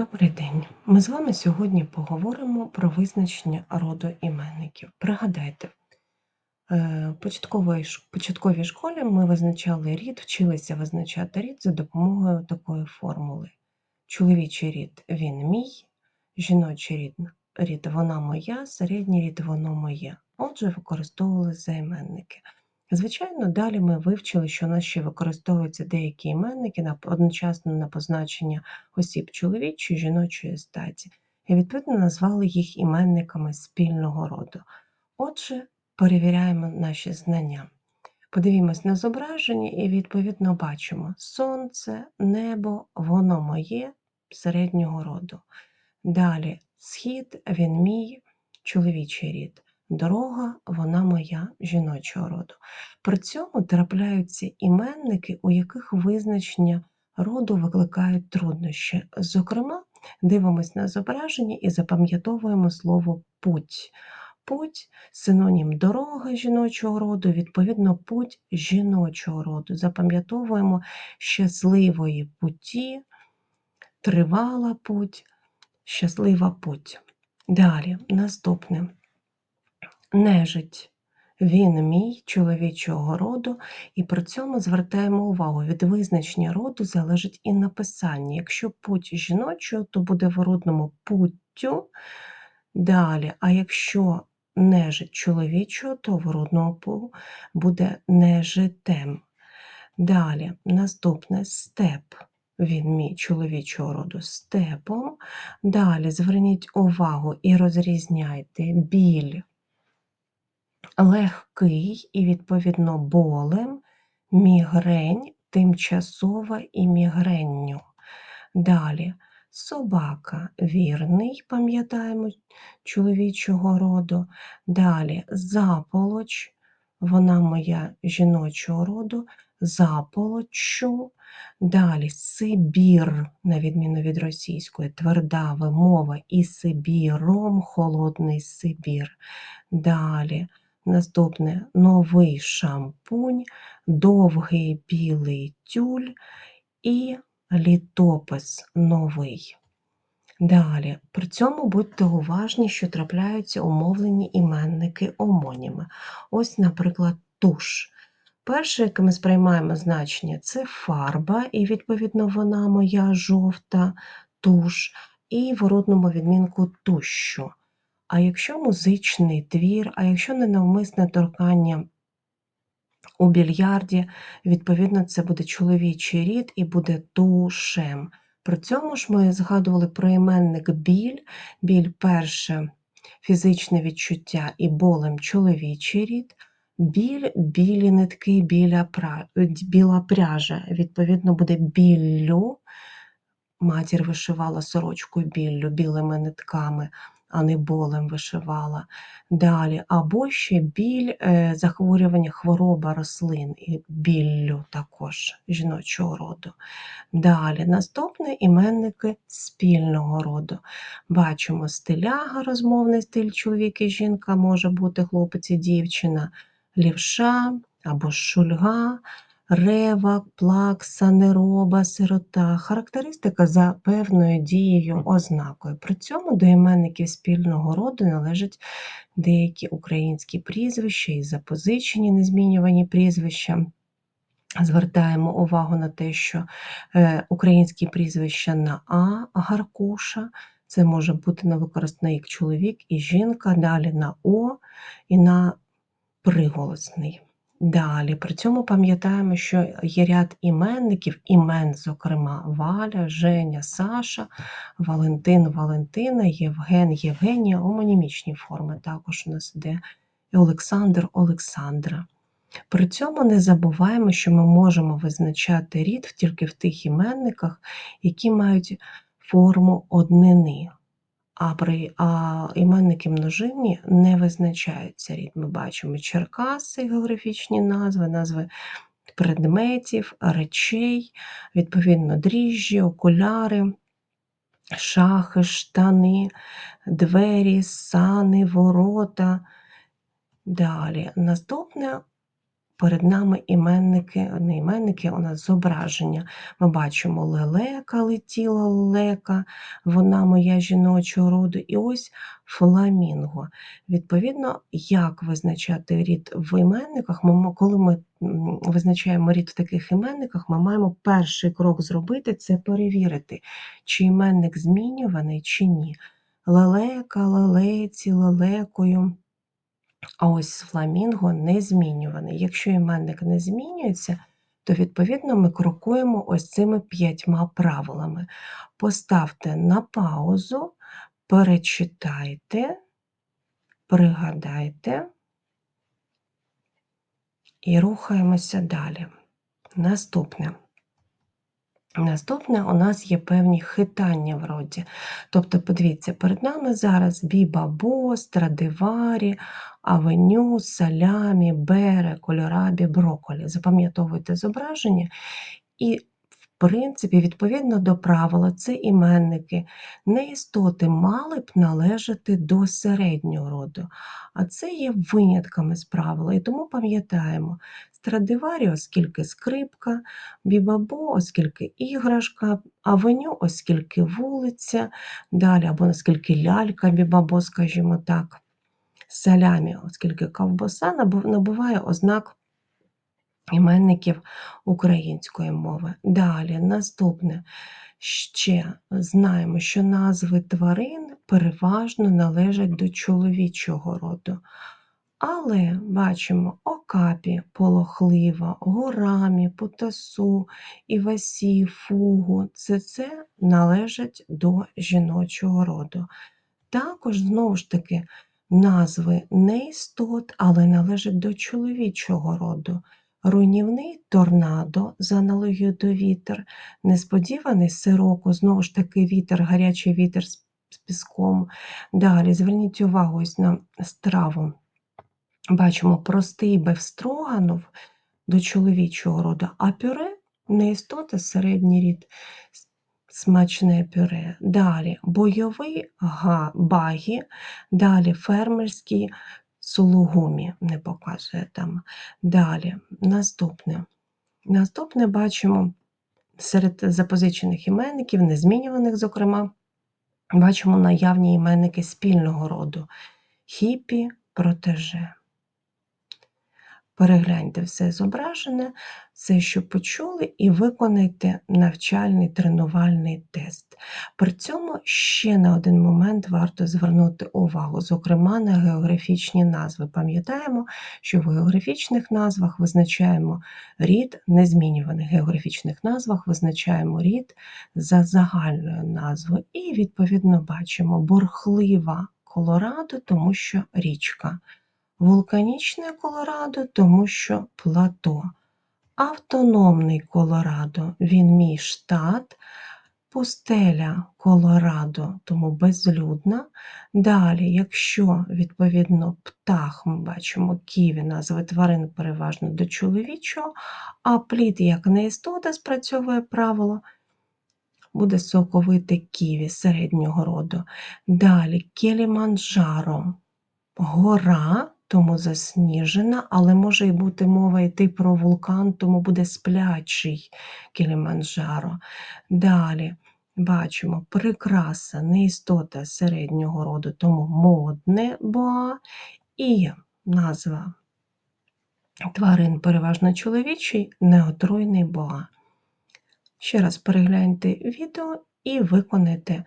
Добрий день! Ми з вами сьогодні поговоримо про визначення роду іменників. Пригадайте, е, в початковій школі ми визначали рід, вчилися визначати рід за допомогою такої формули. Чоловічий рід він мій, жіночий рід рід вона моя, середній рід воно моє. Отже, використовували займенники. Звичайно, далі ми вивчили, що у нас ще використовуються деякі іменники на одночасно на позначення осіб чоловічої жіночої статі, і відповідно назвали їх іменниками спільного роду. Отже, перевіряємо наші знання. Подивімось на зображення і, відповідно, бачимо сонце, небо, воно моє середнього роду. Далі схід, він мій, чоловічий рід. Дорога, вона моя жіночого роду. При цьому трапляються іменники, у яких визначення роду викликають труднощі. Зокрема, дивимось на зображення і запам'ятовуємо слово путь. Путь синонім дорога жіночого роду, відповідно, путь жіночого роду. Запам'ятовуємо щасливої путі, тривала путь, щаслива путь. Далі, наступне нежить. Він мій чоловічого роду, і при цьому звертаємо увагу, від визначення роду залежить і написання. Якщо путь жіночого, то буде в родному путтю. Далі, а якщо нежить чоловічого, то в родному буде нежитем. Далі, наступне степ. Він мій чоловічого роду степом. Далі зверніть увагу і розрізняйте біль легкий і, відповідно, болем, мігрень, тимчасова і мігренню. Далі собака вірний, пам'ятаємо, чоловічого роду. Далі заполоч, вона моя жіночого роду, заполочу. Далі Сибір, на відміну від російської, тверда вимова і Сибіром, холодний Сибір. Далі Наступне новий шампунь, довгий білий тюль і літопис новий. Далі, при цьому будьте уважні, що трапляються умовлені іменники омоніми. Ось, наприклад, туш. Перше, яке ми сприймаємо значення, це фарба, і, відповідно, вона моя жовта туш, і в родному відмінку тущу. А якщо музичний твір, а якщо ненавмисне торкання у більярді, відповідно, це буде чоловічий рід і буде тушем. При цьому ж ми згадували про іменник біль, біль перше фізичне відчуття і болем чоловічий рід, біль, білі нитки, біля пра... біла пряжа, відповідно, буде біллю. Матір вишивала сорочку біллю, білими нитками а не болем вишивала. Далі, або ще біль, е, захворювання хвороба рослин і біллю також жіночого роду. Далі, наступне іменники спільного роду. Бачимо стиляга, розмовний стиль чоловік і жінка, може бути хлопець і дівчина, лівша або шульга. Рева, плакса, нероба, сирота, характеристика за певною дією ознакою. При цьому до іменників спільного роду належать деякі українські прізвища і запозичені незмінювані прізвища. Звертаємо увагу на те, що е, українські прізвища на А, Гаркуша, це може бути на використаний як чоловік і жінка, далі на О і на приголосний. Далі, при цьому пам'ятаємо, що є ряд іменників, імен, зокрема, Валя, Женя, Саша, Валентин, Валентина, Євген, Євгенія, омонімічні форми також у нас іде і Олександр, Олександра. При цьому не забуваємо, що ми можемо визначати рід тільки в тих іменниках, які мають форму однини а при а іменники множинні не визначаються рід. Ми бачимо Черкаси, географічні назви, назви предметів, речей, відповідно, дріжджі, окуляри, шахи, штани, двері, сани, ворота. Далі. Наступне перед нами іменники, не іменники, у нас зображення. Ми бачимо лелека, летіла лелека, вона моя жіночого роду, і ось фламінго. Відповідно, як визначати рід в іменниках, ми, коли ми визначаємо рід в таких іменниках, ми маємо перший крок зробити це перевірити, чи іменник змінюваний, чи ні. Лелека, лелеці, лелекою. А ось фламінго не змінюваний. Якщо іменник не змінюється, то відповідно ми крокуємо ось цими п'ятьма правилами. Поставте на паузу, перечитайте, пригадайте і рухаємося далі. Наступне. Наступне у нас є певні хитання в роді. Тобто, подивіться, перед нами зараз бібабо, страдиварі, авеню, салямі, бере, кольорабі, броколі. Запам'ятовуйте зображення і в принципі, відповідно до правила, це іменники, не істоти мали б належати до середнього роду, а це є винятками з правила. І тому пам'ятаємо, Страдиварі, оскільки скрипка, бібабо, оскільки іграшка, авеню, оскільки вулиця, далі або оскільки лялька, бібабо, скажімо так, салямі, оскільки ковбаса набуває ознак іменників української мови. Далі, наступне. Ще знаємо, що назви тварин переважно належать до чоловічого роду. Але бачимо окапі, полохлива, горамі, потасу, івасі, фугу це це належать до жіночого роду. Також, знову ж таки, назви не істот, але належать до чоловічого роду. Руйнівний торнадо, за аналогією до вітер, несподіваний сироко, знову ж таки вітер, гарячий вітер з піском. Далі зверніть увагу ось на страву. Бачимо простий бевстроганов до чоловічого роду, а пюре не істота середній рід, смачне пюре. Далі бойовий га, багі, далі фермерський сулугумі не показує там. Далі, наступне. Наступне бачимо серед запозичених іменників, незмінюваних, зокрема, бачимо наявні іменники спільного роду хіпі, протеже. Перегляньте все зображене, все, що почули, і виконайте навчальний тренувальний тест. При цьому ще на один момент варто звернути увагу, зокрема на географічні назви. Пам'ятаємо, що в географічних назвах визначаємо рід, незмінюваних географічних назвах визначаємо рід за загальною назвою. І, відповідно, бачимо бурхлива Колорадо, тому що річка. Вулканічне Колорадо, тому що плато. Автономний Колорадо, він мій штат, пустеля Колорадо, тому безлюдна. Далі, якщо, відповідно, птах, ми бачимо ківі, назви тварин переважно до чоловічого, а плід, як не істота, спрацьовує правило, буде соковите ківі середнього роду. Далі Келіманджаро, гора тому засніжена, але може й бути мова йти про вулкан, тому буде сплячий Кіліманджаро. Далі бачимо прикраса, неістота середнього роду, тому модне боа і назва тварин переважно чоловічий, неотруйний боа. Ще раз перегляньте відео і виконайте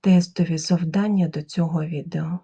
тестові завдання до цього відео.